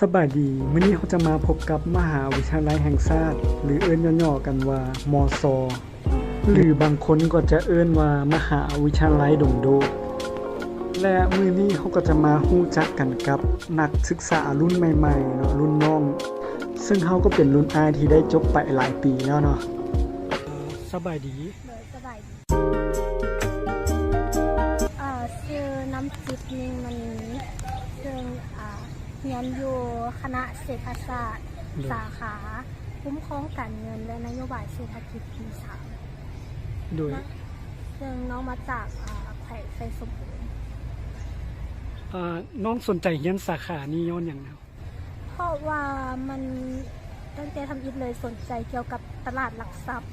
สบายดีมื้อนี้เขาจะมาพบกับมหาวิทยาลัยแห่งชาติ หรือเอิ้นย่อๆกันว่ามอซอหรือบางคนก็จะเอิ้นว่ามหาวิทยาลัยดงโด และมื้อนี้เขาก็จะมาฮู้จักกันกับนักศึกษารุ่นใหม่ๆเนาะรุ่นน้อง ซึ่งเขาก็เป็นรุ่นอายที่ได้จบไปหลายปีแล้วเนาะสบายดีสบายดีเอ่อชื่อน้ำจิตนิ่งมณีซึ่งอ่าเรียนอยู่คณะเศรษฐศาสตร์เลยสาขาคุ้มครองการเงินและนโยบายเศรษฐกิจปีสามโดยซึ่งน้องมาจากอ่าแขวงไซสมบูรณ์อ่าน้องสนใจเรียนสาขานี้ย้อนอย่างเนาะเพราะว่ามันตั้งใจทำอิฐเลยสนใจเกี่ยวกับตลาดหลักทรัพย์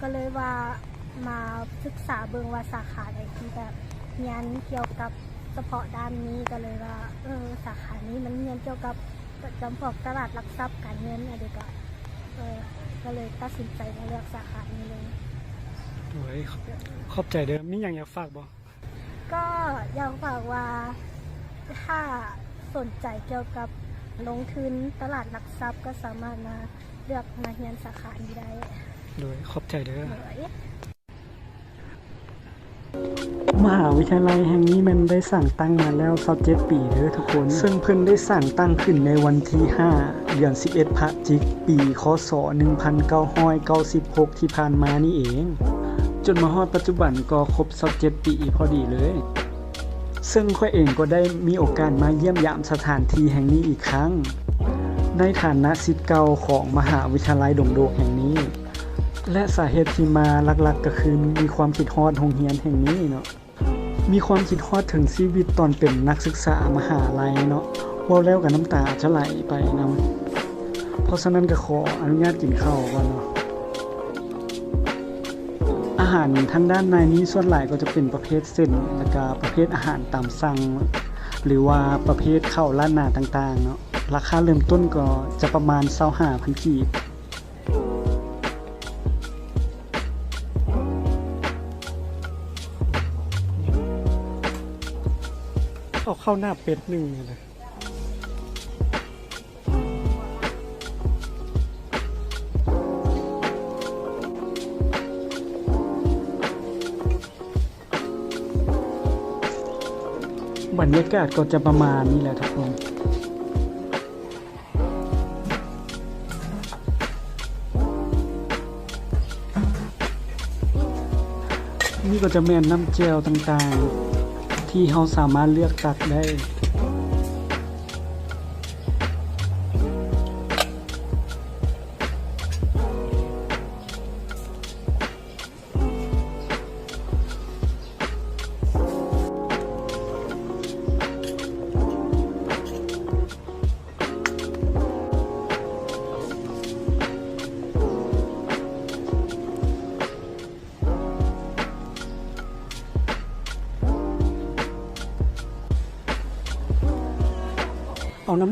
ก็เลยว่ามาศึกษาเบิงว่าสาขาใดที่แบบเรียนเกี่ยวกับเฉพาะด้านนี้ก็เลยว่า เออสาขานี้มันเรียนเกี่ยวกับจำพวกตลาดหลักทรัพย์การเงินอะไรก็เออก็เลยตัดสินใจมาเลือกสาขานี้เลยโดยขอบใจเด้อมีหยังอยากฝากบ่ก็อยากฝากว่าถ้าสนใจเกี่ยวกับลงทุนตลาดหลักทรัพย์ก็สามารถมาเลือกมาเรียนสาขานี้ได้โดยขอบใจเด้อเลย มหาวิทยาลัยแห่งนี้มันได้สั่งตั้งมาแล้ว27ปีเด้อทุกคน ซึ่งเพิ่นได้สั่งตั้งขึ้นในวันที่ 5 เดือน 11พฤศจิกปีคศ1996 ที่ผ่านมานี่เอง จนมาฮอดปัจจุบันก็ครบ27ปีพอดีเลย ซึ่งข้อยเองก็ได้มีโอกาสมาเยี่ยมยามสถานที่แห่งนี้อีกครั้ง ในฐานะศิษย์เก่าของมหาวิทยาลัยดงโดกแห่งนี้ และสาเหตุที่มาหลักๆ ก็คือมีความคิดฮอดโรงเรียนแห่งนี้เนาะมีความคิดฮอดถึงชีวิตตอนเป็นนักศึกษามหาลัยเนาะเว่าแล้วกับน้ำตาจะไหลไปนำเพราะฉะนั้นก็ขออนุญาตกินข้าวก่อนเนาะอาหารทางด้านในนี้ส่วนหลายก็จะเป็นประเภทเส้นแล้วก็ประเภทอาหารตามสั่ง หรือว่าประเภทข้าวร้านหนาต่างๆเนาะราคาเริ่มต้นก็จะประมาณ25,000กีบ ข้าหน้าเป็ดหนึ่งเลยนะบรรยากาศก็จะประมาณนี้แหละทุกคนนี่ก็จะแม่นน้ำเจลต่างๆ ที่เราสามารถเลือกตักได้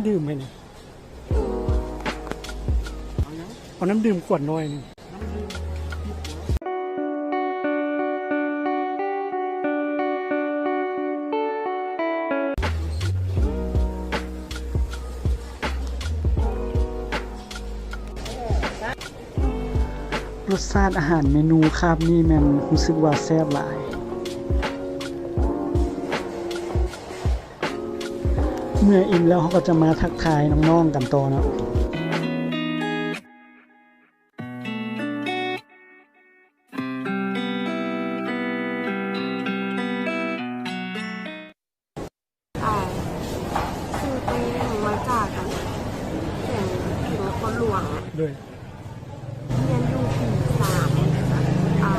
ดื่มไปเนี่ยเอาน้ำดื่มขวดน้อยนึงรสชาติอาหารเมนูคาบนี่แมันรู้สึกว่าแซ่บหลาย เมื่ออิ่มแล้วเขาก็จะมาทักทายน้องๆกันต่อเนาะอ่าคือไปมาจากกันเสียงถึงคนหลวงด้วยเรียนอยู่ปีสามอ่า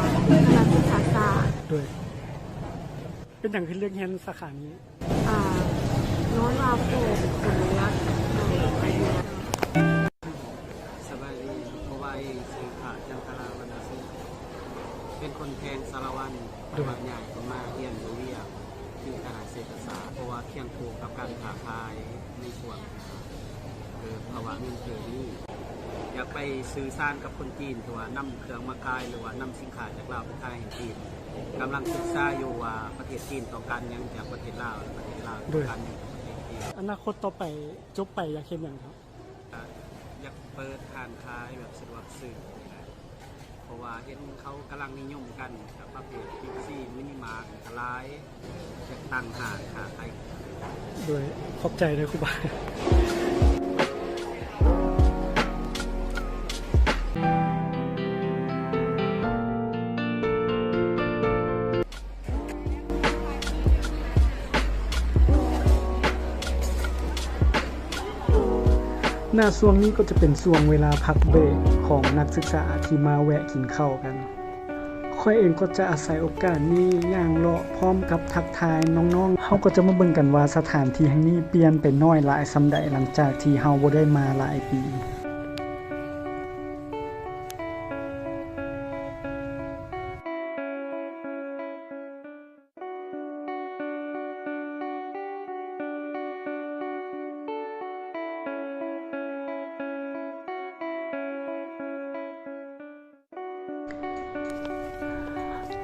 คณะศึกษาศาสตร์ด้วย เป็นอย่างที่เลือกเรียนสาขานี้ โน้นวาโปคนเลี้ยงในไอเดียสบายดีเพราะว่าเองซื้อขาจันทราวรรณสิเป็นคนแทงสารวันจังหวัดใหญ่มมาเรียนรู้เรียกที่คณะเศรษฐศาสตร์เพราะว่าเคียงคู่กับการค้าขายในส่วนคือภาวะเงินเฟ้อนี่อยากไปซื้อสร้างกับคนจีนที่ว่านำเครื่องมาขายหรือว่านำสินค้าจากลาวไปขายให้จีนกำลังศึกษาอยู่ว่าประเทศจีนต้องการยังจากประเทศลาวประเทศลาวต้องการหยัง จากประเทศจีนอนาคตต่อไปจบไปอยากเฮ็ดหยังครับก็อยากเปิดทานค้ายแบบสะดวกซื้อนี่แหละเพราะว่าเห็นเขากำลังนิยมกันกับประเภทพิกซี่มินิมาร์ทกลายอยากตั้งหานค้าขายโดยขอบใจเลยครูบา หน้าช่วงนี้ก็จะเป็นช่วงเวลาพักเบรกของนักศึกษาที่มาแวะกินข้าวกันค่อยเองก็จะอาศัยโอกาสนี้อย่างเลาะพร้อมกับทักทายน้องๆเฮาก็จะมาเบิ่งกันว่าสถานที่แห่งนี้เปลี่ยนไปน้อยหลายสำใดหลังจากที่เฮาบ่ได้มาหลายปี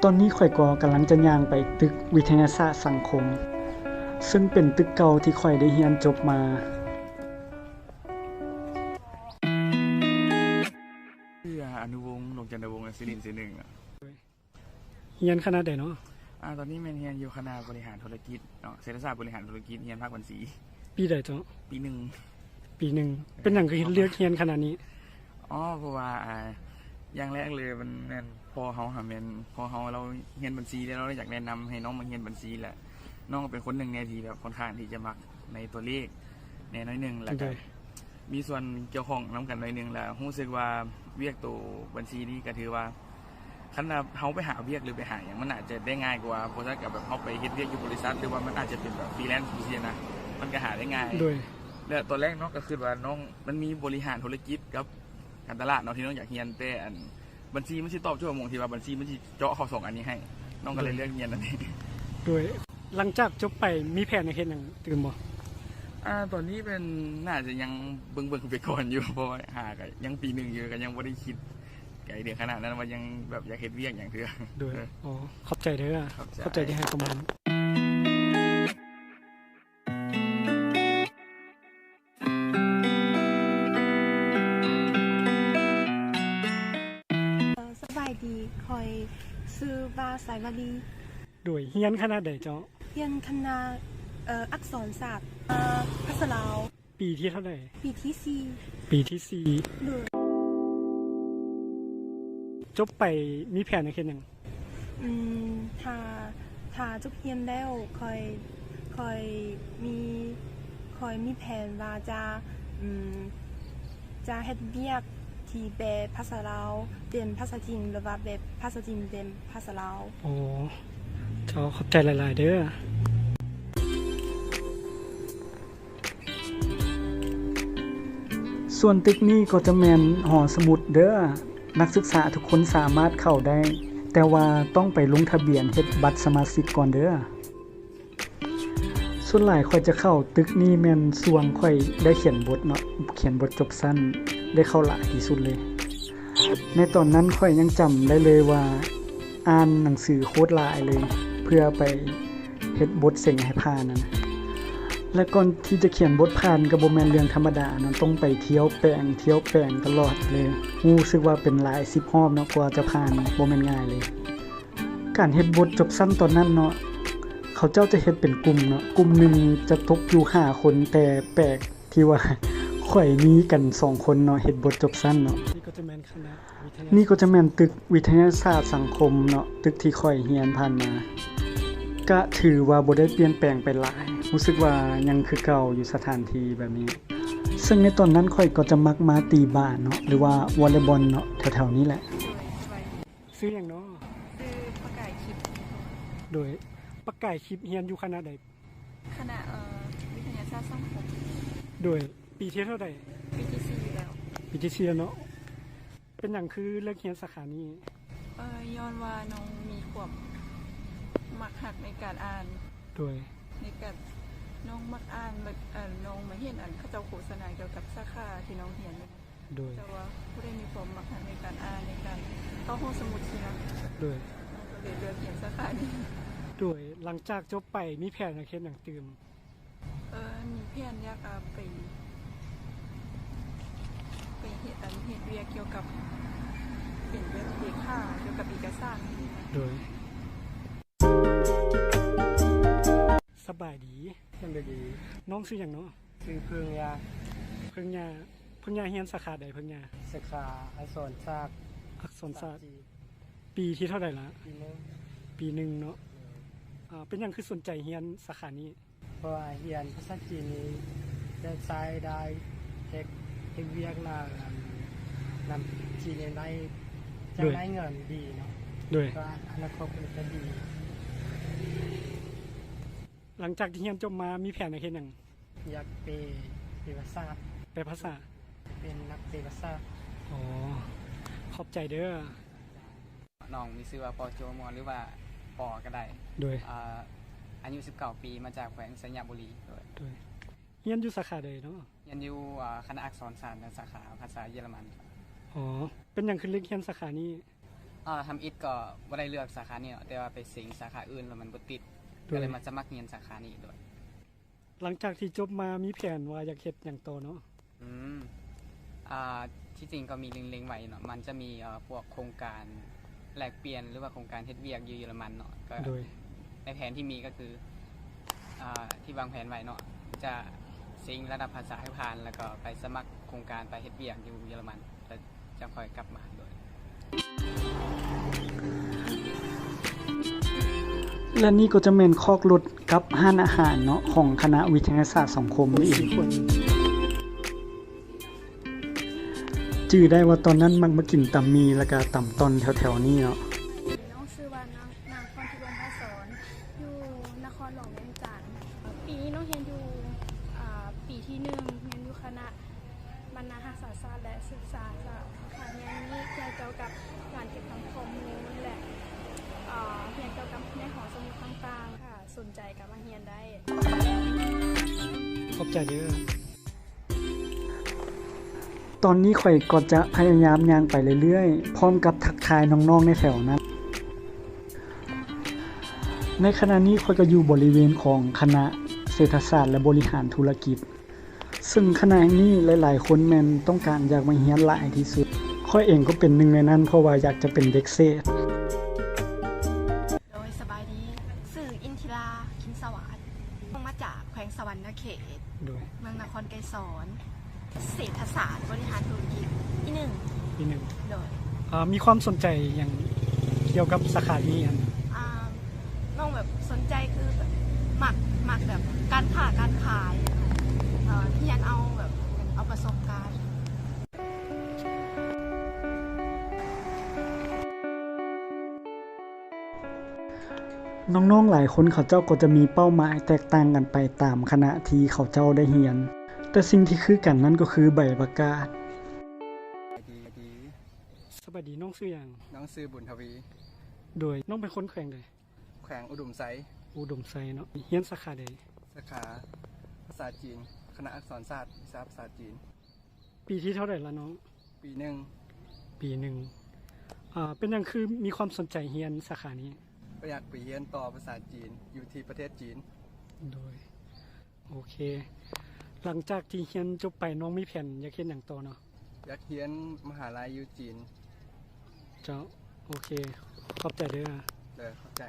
ตอนนี้ข่อยก็กำลังจะย่างไปตึกวิทยาศาสตร์สังคม ซึ่งเป็นตึกเก่าที่ข่อยได้เรียนจบมาชื่ออนุวงศ์ลงจันทวงศ์ศิรินทร์ศิหนึ่งอะเรียนคณะใดเนาะอ่าตอนนี้เมนเฮียนอยู่คณะบริหารธุรกิจเนาะเศรษฐศาสตร์บริหารธุรกิจเฮียนภาคบัญชีปีใดเจ้าปีหนึ่งปีหนึ่งเป็นหยังก็เลือกเรียนคณะนี้อ๋อเพราะว่าอ่าอย่างแรกเลยมันแม่น พอเฮาหาแม่นพอเฮาเราเฮียนบัญชีแล้วเราอยากแนะนำให้น้องมาเฮียนบัญชีแหละน้องก็เป็นคนหนึ่งในที่แบบค่อนข้างที่จะมักในตัวเลขในน้อยหนึ่งแล้วก็โดยมีส่วนเกี่ยวข้องน้กันหน่อยหนึงแล้วรู้สึกว่าเวียกตัวบัญชีนี้ก็ถือว่าคันว่าเฮาไปหาเวียกหรือไปหาอย่างมันอาจจะได้ง่ายกว่าเพราะถ้ากับแบบเฮาไปเฮ็ดเวียกอยู่บริษัทหรือว่ามันอาจจะเป็นแบบฟรีแลนซ์เสียนะมันก็หาได้ง่ายโดยแล้วตอนแรกน้องก็คือว่าน้องมันมีบริหารธุรกิจกับการตลาดเนาะที่น้องอยากเรียนแต่อัน บัญชีมันสิตอบโจทย์หมองที่ว่าบัญชีมันสิเจาะเข้าสองอันนี้ให้ น้องก็เลยเลือกเรียนอันนี้โดยหลังจากจบไปมีแผนในเฮ็ดหยังตื่นบ่อ่าตอนนี้เป็นน่าจะยังเบิ่งเบิ่งๆไปก่อนอยู่เพราะว่าหาก็ยังปีหนึ่งอยู่ก็ยังบ่ได้คิดไกลเดือขนาดนั้นว่ายังแบบอยากเฮ็ดเวียกอย่างเถื่อโดยอ๋อขอบใจเด้อขอบใจขอบใจที่ให้ข้อมูล อยซื้อว่าสายวลีโดยเรียนคณะใดเจ้าเรียนคณะเอ่ออักษรศาสตร์เอ่อภาษาลาวปีที่เท่าใดปีที่สี่ปีที่สี่โดยจบไปมีแผนในเฮ็ดหยังอืมถ้าถ้าจบเรียนแล้วคอยคอยมีคอยมีแผนว่าจะอืมจะเฮ็ดเวียกที่แบบภาษาลาว เป็นภาษาจีนหรือว่าแบบภาษาจีนเป็นภาษาลาวโอ้เจ้าขอบใจหลาย ๆ เด้อส่วนตึกนี้ก็จะแมนหอสมุดเด้อนักศึกษาทุกคนสามารถเข้าได้ แต่ว่าต้องไปลงทะเบียนเฮ็ดบัตรสมาชิกก่อนเด้อส่วนหลายค่อยจะเข้าตึกนี้แมนส่วงค่อยได้เขียนบทเนาะเขียนบทจบสั้นได้เข้าหลายที่สุดเลย ในตอนนั้นค่อยยังจำได้เลยว่า อ่านหนังสือโคตรหลายเลย เพื่อไปเฮ็ดบทเสียงให้ผ่านนะและก่อนที่จะเขียนบทผ่านก็บ่แมนเรื่องธรรมดานะต้องไปเที่ยวแปลงเที่ยวแปลงตลอดเลยรู้สึกว่าเป็นหลาย10รอบเนาะกว่าจะผ่านบแมนง่ายเลย การเฮ็ดบทจบสั้นตอนนั้นเนาะเขาเจ้าจะเฮ็ดเป็นกลุ่มเนาะกลุ่มหนึ่งจะตกอยู่หาคนแต่แปลกที่ว่า ข่อยมีกันสองคนเนาะเฮ็ดบทจบสั้นเนาะนี่ก็จะแม่นคณะนี่ก็จะแม่นตึกวิทยาศาสตร์สังคมเนาะตึกที่ค่อยเรียนผ่านมาก็ถือว่าบ่ได้เปลี่ยนแปลงไปหลาย รู้สึกว่ายังคือเก่าอยู่สถานที่แบบนี้ ซึ่งในตอนนั้นค่อยก็จะมักมาตีบ้านเนาะหรือว่าวอลเลย์บอลเนาะแถวๆนี้แหละซื้ออย่างเนาะคือประกาศคลิปโดยประกาศคลิปเรียนอยู่คณะใดคณะเอ่อวิทยาศาสตร์สังคมโดย ปีที่เท่าใดปีที่สี่แล้วปีที่เชียเนาะเป็นอย่างคือเลือกเรียนสาขานี้เอ่อย้อนว่าน้องมีความมักหักในการอ่านโดยในการน้องมักอ่านแบบเอ่อน้องมาเห็นอันเขาเจ้าโฆษณาเกี่ยวกับสาขาที่น้องเรียนอยู่โดยแต่ว่าผู้ได้มีความมักหักในการอ่านในการเข้าห้องสมุดสินะโดยน้องก็เลยเลือกเรียนสาขานี้โดยหลังจากจบไปมีแผนในเคสอย่างตื่มเเออมีเพื่อนอยากเอาไป ไปเฮ็ดอันเฮ็ดเวียกเกี่ยวกับเป็นเว็บเลขาเกี่ยวกับเอกสารนี่นะโดยสบายดียังดีน้องชื่ออย่างเนาะคือเพึงยาเพิ่งยาเพิ่งยาเฮียนสาขาใดเพิ่งยาสาขาอักษรศาสตร์อักษรศาสตร์จีนปีที่เท่าไหร่ละปีหนึงปีหนึ่งเนาะอ่าเป็นหยังคือสนใจเฮียนสาขานี้เพราะว่าเรียนภาษาจีนนี้จะใช้ได้เทค เทคเวียกนานำจีนได้จะด้วยได้เงินดีเนาะโดยก็อนาคตมันจะดี หลังจากที่เฮียนจบมามีแผนในเฮ็ดหยังอยากเปเป็นภาษาแปลภาษา เป็นนักเปภาษาอ๋อขอบใจเด้อน้องมีชื่อว่าปอโจมอนหรือว่าปอก็ได้โดยอ่าอายุ19 ปีมาจากแขวงสัญญาบุรีโดยโดย เฮียนอยู่สาขาใดเนาะเรียันอยู่อ่าคณะอักษรศาสตร์และสาขาภาษาเยอรมันครับอ๋อ เป็นหยังคือเลือกเฮียนสาขานี้อ่าทำอิฐก็บ่ได้เลือกสาขานี้หรอกแต่ว่าไปสิงสาขาอื่นแล้วมันบ่ติดโดก็ยเลยมาสมัครเรียนสาขานี้โดยหลังจากที่จบมามีแผนว่าอยากเฮ็ดหยังต่อเนาะอืมอ่าที่จริงก็มีเล็งๆไว้เนาะมันจะมีเอ่อพวกโครงการแลกเปลี่ยนหรือว่าโครงการเฮ็ดเวียกอยู่เยอรมันเนาะก็โดยในแผนที่มีก็คืออาที่วางแผนไว้เนาะจะ ซิงระดับภาษาให้ผ่าน แล้วก็ไปสมัครโครงการไปเฮ็ดเวียกอยู่เยอรมันแล้วจะค่อยกลับมาโดยและนี่ก็จะเป็นคอกรถกับห้านอาหารเนาะของคณะวิทยาศาสตร์สังคมนี่เองจื่อได้ว่าตอนนั้นมักมากินตำมีแล้วก็ตำตอนแถวๆนี้เนาะ น้องชื่อว่านางนางพรทิวงศ์พาสอนอยู่นครหลวงเวียงจันทร์ปีนี้น้องเรียนอยู่อ่าปีที่หนึ่งเรียนอยู่คณะบรรณาศาสตร์ศาสตร์และศึกษาศาสตร์ค่ะเรียนนี้เกี่ยวกับ การเก็บทำข้อมูลและเรียนเกี่ยวกับในหอสมุดต่างๆค่ะ สนใจกับมาเรียนได้ ขอบใจเด้อตอนนี้ข่อยก็จะพยายามย่างไปเรื่อยๆ พร้อมกับทักทายน้องๆในแถวนั้น ในขณะนี้ข่อยก็อยู่บริเวณของคณะเศรษฐศาสตร์และบริหารธุรกิจ ซึ่งคณะนี้หลายๆ คนแม่นต้องการอยากมาเรียนหลายที่สุด ข่อยเองก็เป็นหนึ่งในนั้นเพราะว่าอยากจะเป็นเด็กเศรษฐโดยสบายดีสื่ออินทิราคินสวัสดิ์มาจากแขวงสวรรณเขตโดยเมืองนครไกรสอนเศรษฐศาสตร์บริหารธุรกิจที่หนึ่งปีหนึ่งโดยอ่ามีความสนใจอย่างเกี่ยวกับสาขานี้อันอ่าน้องแบบสนใจคือแบบหมักหมักแบบการค้าการขายเอ่อที่ยันเอาแบบเอาประสบการณ์ น้องๆหลายคนเขาเจ้าก็จะมีเป้าหมายแตกต่างกันไปตามคณะที่เขาเจ้าได้เรียน แต่สิ่งที่คือกันนั่นก็คือใบประกาศดีดีสวัสดีน้องชื่ออย่างน้องซื้อบุญทวี โดยน้องเป็นคนแขวงใดแขวงอุดมไซอุดมไซเนาะเรียนสาขาใดสาขาภาษาจีน คณะอักษรศาสตร์วิชาภาษาจีน ปีที่เท่าไหร่ละน้อง ปีหนึ่งปีหนึ่งอ่าเป็นหยังคือมีความสนใจเรียนสาขานี้ ก็อยากไปเรียนต่อภาษาจีนอยู่ที่ประเทศจีน โดย โอเค หลังจากที่เรียนจบไปน้องมีแผนอยากเรียนอย่างต่อเนาะอยากเรียนมหาลัยอยู่จีน เจ้า โอเค ขอบใจเด้อเลยเข้าใจ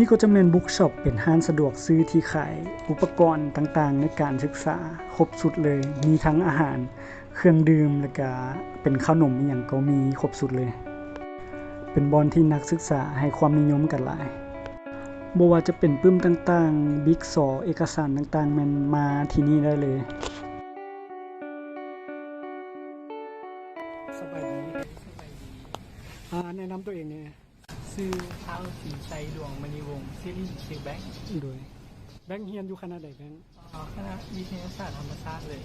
นี่ก็จะเป็นบุ๊กช็อปเป็นห้างสะดวกซื้อที่ขายอุปกรณ์ต่างๆ ในการศึกษาครบสุดเลย มีทั้งอาหาร เครื่องดื่มแล้วก็เป็นขนมอย่างก็มีครบสุดเลย เป็นบอลที่นักศึกษาให้ความนิยมกันหลายบว่าจะเป็นปึ้มต่างๆ บิ๊กซอเอกสารต่างๆ มันมาที่นี่ได้เลยสบายดีแนะนำตัวเองเนี่ย ซื้อเท้าสีชัยดวงมณีวงศ์ซีรีส์ชื่อแบงค์โดยแบงค์เฮียนอยู่คณะใดแบงค์อ๋อคณะวิทยาศาสตร์ธรรมศาสตร์เลย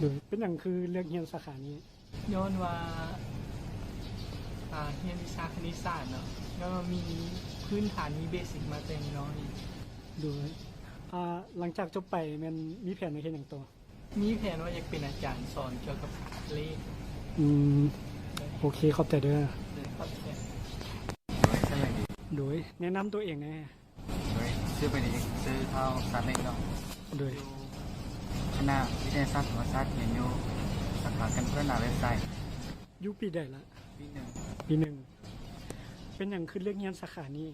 โดยเป็นอย่างคือเลือกเฮียนสาขานี้ ย้อนว่าอ่าเรียนวิชาคณิตศาสตร์เนาะแล้วก็มีพื้นฐานมีเบสิกมาแต่น้อยโดยอ่าหลังจากจบไปแมันมีแผนในเฮ็ดหยังต่อมีแผนว่าอยากเป็นอาจารย์สอนเกี่ยวกับเลขอืมโอเคขอบใจเด้อ ครับแค่ โดยสมัยดี โดยแนะนำตัวเองแหน่โดยซื้อไปดีซื้อเท่าสามเล็กเนาะโดยอยู่คณะวิทยาศาสตร์ธรรมศาสตร์เรียนอยู่สาขาการพัฒนาเว็บไซต์อยู่ปีใดละปีหนึ่งปีหนึ่งเป็นหยังคือเลือกเรียนสาขานี้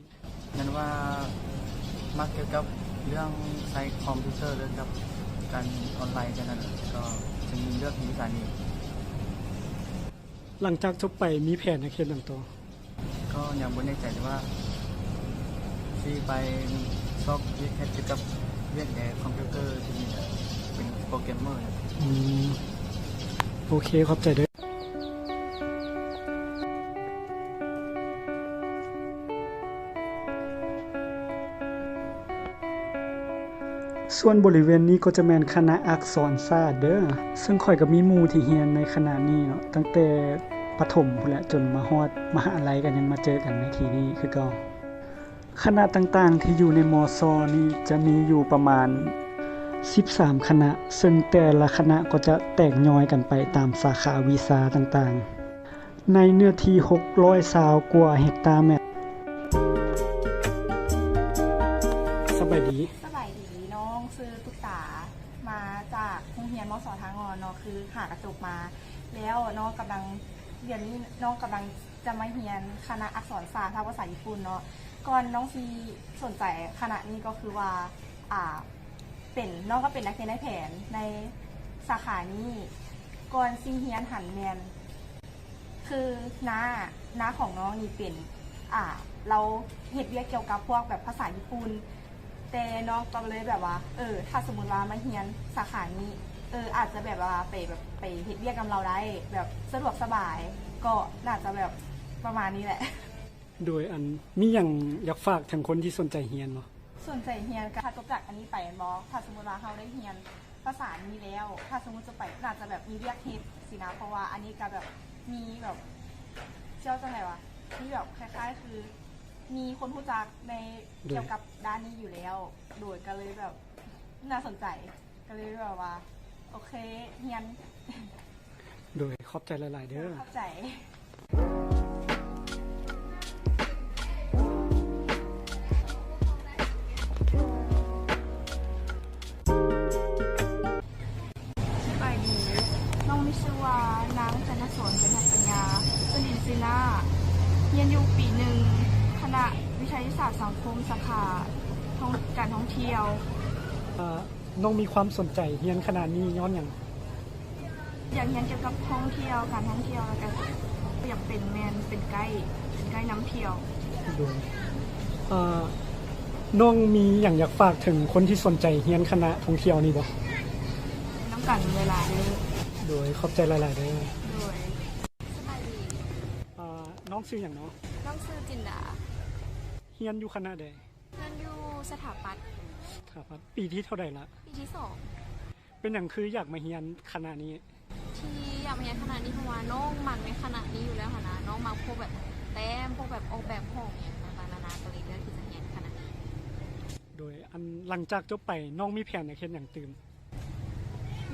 นั่นว่ามักเกี่ยวกับเรื่องใช้คอมพิวเตอร์เรื่องกับการออนไลน์กันนั่นแหละก็จะมีเลือกวิชานี้หลังจากจบไปมีแผนในเฮ็ดหยังต่อก็ยังไม่แน่ใจว่า ที่ไปชอบเรียนเกี่กับเรื่องในคอมพิวเตอร์ที่มีแบบเป็นโปรแกรมเมอร์อืมโอเคขอบใจเด้อส่วนบริเวณนี้ก็จะแมนคณะอักษรศาสตร์เด้อ ซึ่งข่อยก็มีหมูที่เรียนในคณะนี้เนาะ ตั้งแต่ประถมพุ่นแหละจนมาฮอดมหาลัยกันยังมาเจอกันในทีนี้คือเก่า คณะต่างๆ ที่อยู่ในมอซอนี่จะมีอยู่ประมาณ 13 คณะ ซึ่งแต่ละคณะก็จะแตกย่อยกันไปตามสาขาวิชาต่างๆ ในเนื้อที่600ซาวกว่าเฮกตาร์แมตสบายดีสบายดีน้องซื้อตุ๊กตามาจากโรงเรียนมสทางอนเนาะคือหากระจกมา แล้วน้องกำลังเรียนนี้น้องกำลังจะมาเรียนคณะอักษรศาสตร์ภาษาญี่ปุ่นเนาะ ก่อนน้องซีสนใจคณะนี้ก็คือว่าอ่าเป็นน้องก็เป็นนักเรียนในแผนในสาขานี้ก่อนซีเฮียนหันแมนคือน้าน้าของน้องนี่เป็นอ่าเราเห็ดเวียกเกี่ยวกับพวกแบบภาษาญี่ปุ่นแต่น้องก็เลยแบบว่า เออ ถ้าสมมติว่ามาเฮียนสาขานี้ เออ อาจจะแบบว่าไปแบบไปเห็ดเวียกกับเราได้ แบบสะดวกสบาย ก็น่าจะแบบประมาณนี้แหละ โดยอันมีอย่างอยากฝากถึงคนที่สนใจเรียนบ่ส่วนใจเฮียนก็ถ้าจบจากอันนี้ไปบอถ้าสมมติว่าเขาได้เฮียนภาษานี้แล้ว ถ้าสมมติจะไปน่าจะแบบมีเรียกเทสสินะเพราะว่าอันนี้ก็แบบมีแบบเชื่อจังไหนวะมีแบบคล้ายๆ คือมีคนรู้จักในเกี่ยวกับด้านนี้อยู่แล้ว โดยก็เลยแบบน่าสนใจก็เลยแบบว่า โอเคเฮียน โดยขอบใจหลาย ๆ เด้อเข้าใจ นินซินา เรียนอยู่ปีหนึ่งคณะวิชาศาสตร์สังคมสาขาท่องการท่องเที่ยวอ่าน้องมีความสนใจเรียนขนาดนี้ย้อนหยังอยากเรียนเกี่ยวกับท่องเที่ยวการท่องเที่ยวแล้วก็อยากเป็นแมนเป็นไกด์เป็นไกด์น้ำเที่ยวโดยอ่าน้องมีอย่างอยากฝากถึงคนที่สนใจเรียนคณะท่องเที่ยวนี่บ่น้ำกันเวลาเด้อโดยขอบใจหลายๆเด้อโดยสบายดีอ่า น้องชื่ออย่างเนาะน้องชื่อจินดาเรียนอยู่คณะใดเรียนอยู่สถาปัตย์ครับปีที่เท่าใดละปีที่สองเป็นอย่างคืออยากมาเรียนคณะนี้ ที่อยากมาเรียนคณะนี้เพราะว่าน้องมักในคณะนี้อยู่แล้วค่ะนะน้องมักพวกแบบแต้มพวกแบบออกแบบห้องอย่างต่างๆนานาก็เลยเลือกที่จะเรียนคณะนี้โดยอันหลังจากจบไปน้องมีแผนอยากเฮ็ดอย่างตื่น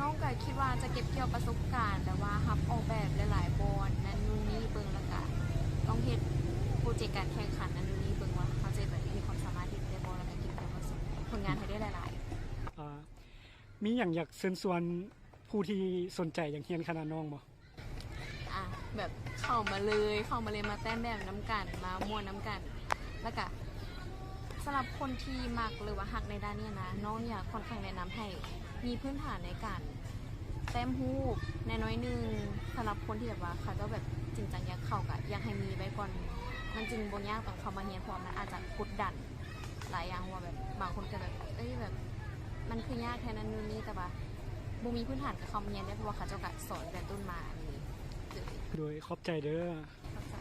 น้องก็คิดว่าจะเก็บเกี่ยวประสบการณ์ แต่ว่าฮับออกแบบหลายๆบอลนั่นนู่นนี่เบิ่งแล้ว ก็ต้องเฮ็ดโปรเจกต์การแข่งขันนั่นนู่นนี่เบิ่งว่าเขาจะแบบมีความสามารถที่จะได้บอลแล้วก็เก็บเกี่ยวประสบผลงานให้ได้หลายๆอ่ามีอย่างอยากเชิญชวนผู้ที่สนใจอยากเรียนคณะน้องบ่อะแบบเข้ามาเลยเข้ามาเลยมาแต้มแบบน้ำกันมาม่วนน้ำกัน แล้วก็สำหรับคนที่มักหรือว่าหักในด้านเนี้ยนะ น้องอยากค่อนข้างแนะนำให้มีพื้นฐานในการ แต้มฮูปในน้อยๆหนึงสำหรับคนที่แบบว่าเขาจะแบบ จริงจังอยากเข้ากับอยากให้มีไว้ก่อน มันจึงบงยากต่อความาเฮียนพร้อมนะอาจจะกดดันหลายอย่างว่าแบบบางคนก็แบบเอ้ยแบบมันคือยากแค่นั้นนู่นนี่แต่ว่าบูมีพื้นฐานกับคอมเฮียนได้เพราะว่าเขาเจ้าก็สอนแต่ต้นมานนี้เลยโดยขอบใจเด้อข้าใจ